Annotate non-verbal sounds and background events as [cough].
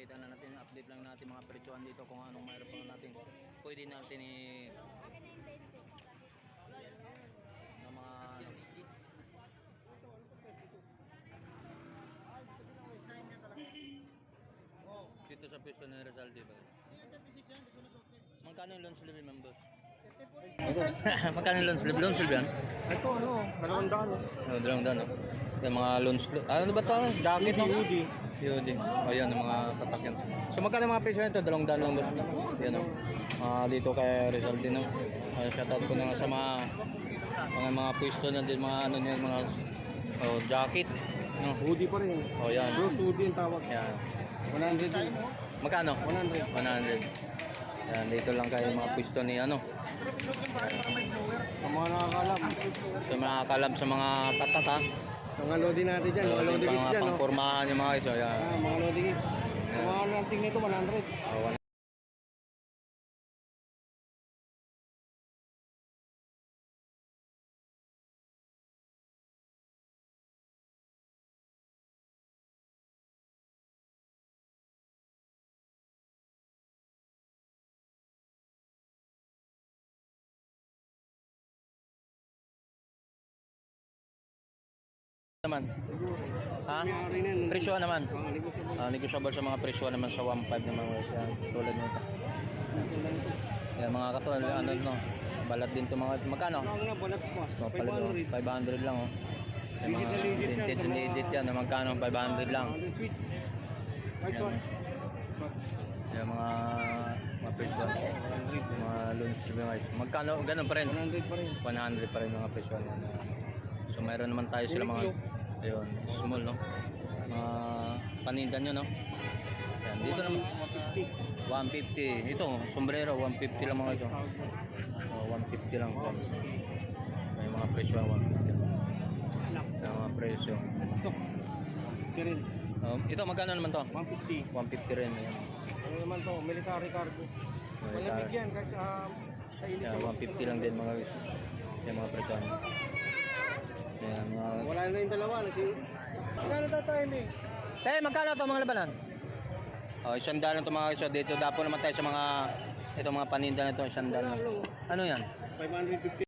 Nakita na natin, update lang natin mga peritsuhan dito kung anong mayroon pa natin. Pwede natin i... ng mga... Dito sa pwesto ni Rizal, di ba? Magkano yung loan slip, ma'am boss? [laughs] Magkano yung loan slip? Loan? Ito ano, dalawang daan. Oh. Oh, dalawang daan. Oh. Yung mga loan slip. Ano ba ito? Jacket, no? Hoodie. Yun O yan, yung mga tatakyan. So magkano yung mga presyo nito? Dalawang daan lang boss. Yan o. Mga dito kay Rizal din o. Uh, shoutout ko na nga sa mga mga mga pwesto na din, mga ano niyan, mga oh, jacket. No? Hoodie pa rin. Oh, yan. Bros hoodie ang tawag. Yan. 100 din. Magkano? 100. 100. Yan, dito lang kayo mga pwesto ni ano. Sa mga nakakalam. Sa mga kalab sa mga tatak ha. Sa mga loading natin dyan. Mga loading is dyan. pang No? pormahan yung mga iso. Yan. Ah, mga loading is. Sa mga lanting nito, 100. Oh, naman. Ha? Yan. Presyo naman. Ah, negotiable. Sa mga presyo naman sa 1.5 naman guys. Yan, tulad nito. Yan mga katol, ano no. Balat din to mga magkano? Balat. Oh, pala to, 500 lang oh. Yung mga yan vintage and legit yan, magkano 500 lang. 100 switch. Ay, Yan. Yung mga mga presyo, mga loans to be guys. Magkano ganun pa rin. 100 pa rin. 100 pa rin mga presyo niyan. So mayroon naman tayo sila mga ayun, small no. Mga paninda nyo no. Yan, dito naman 150. 150. Ito, sombrero 150 lang mga ito. Oh, 150 lang. May mga presyo 150. Yung mga presyo. Ito. Rin. Um, ito magkano naman to? 150. 150 rin. Ayan. Ano naman to? Military cargo. Malamig yan kahit sa sa init. Yan, 150 lang din mga guys. Yung mga presyo. Yan, Wala na yung dalawa. Nasi... Magkano tatay ni? Tay, magkano to mga labanan? Oh, isang daan to mga guys. So, dito dapo naman tayo sa mga ito mga paninda na to, isang daan. Ano yan? 550.